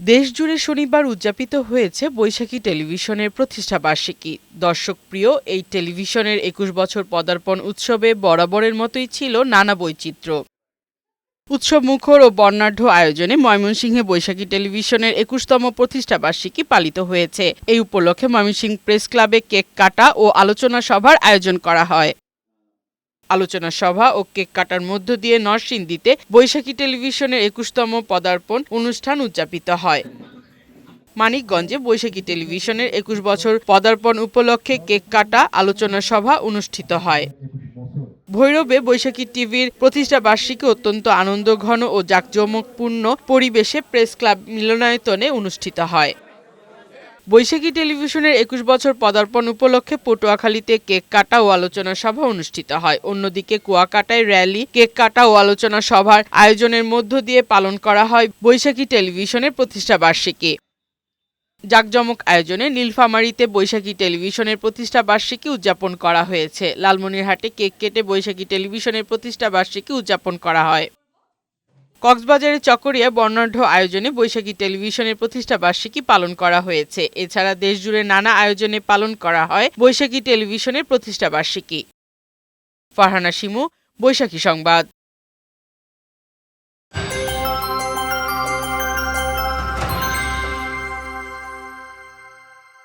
দেশজুড়ে শনিবার উদযাপিত হয়েছে বৈশাখী টেলিভিশনের প্রতিষ্ঠা বার্ষিকী। দর্শকপ্রিয়, এই টেলিভিশনের একুশ বছর পদার্পণ উৎসবে বরাবরের মতোই ছিল নানা বৈচিত্র্য। উৎসব মুখর ও বর্ণাঢ্য আয়োজনে ময়মনসিংহে বৈশাখী টেলিভিশনের একুশতম প্রতিষ্ঠা বার্ষিকী পালিত হয়েছে। এই উপলক্ষে ময়মনসিংহ প্রেস ক্লাবে কেক কাটা ও আলোচনা সভার আয়োজন করা হয়। আলোচনা সভা ও কেক কাটার মধ্য দিয়ে নরসিংদীতে বৈশাখী টেলিভিশনের একুশতম পদার্পণ অনুষ্ঠান উদযাপিত হয়। মানিকগঞ্জে বৈশাখী টেলিভিশনের একুশ বছর পদার্পণ উপলক্ষে কেক কাটা আলোচনা সভা অনুষ্ঠিত হয়। ভৈরবে বৈশাখী টিভির প্রতিষ্ঠা বার্ষিকী অত্যন্ত আনন্দঘন ও জাঁকজমকপূর্ণ পরিবেশে প্রেস ক্লাব মিলনায়তনে অনুষ্ঠিত হয়। বৈশাখী টেলিভিশনের একুশ বছর পদার্পণ উপলক্ষে পটুয়াখালীতে কেক কাটা ও আলোচনা সভা অনুষ্ঠিত হয়। অন্যদিকে কুয়াকাটায় র্যালি, কেক কাটা ও আলোচনা সভার আয়োজনের মধ্য দিয়ে পালন করা হয় বৈশাখী টেলিভিশনের প্রতিষ্ঠা বার্ষিকী। জাকজমক আয়োজনে নীলফামারীতে বৈশাখী টেলিভিশনের প্রতিষ্ঠা বার্ষিকী উদযাপন করা হয়েছে। লালমনিরহাটে কেক কেটে বৈশাখী টেলিভিশনের প্রতিষ্ঠা বার্ষিকী উদযাপন করা হয়। কক্সবাজারের চকরিয়া বর্ণাঢ্য আয়োজনে বৈশাখী টেলিভিশনের প্রতিষ্ঠা বার্ষিকী পালন করা হয়েছে। এছাড়া দেশজুড়ে নানা আয়োজনে পালন করা হয় বৈশাখী টেলিভিশনের প্রতিষ্ঠা বার্ষিকী। ফারহানা শিমু, বৈশাখী সংবাদ।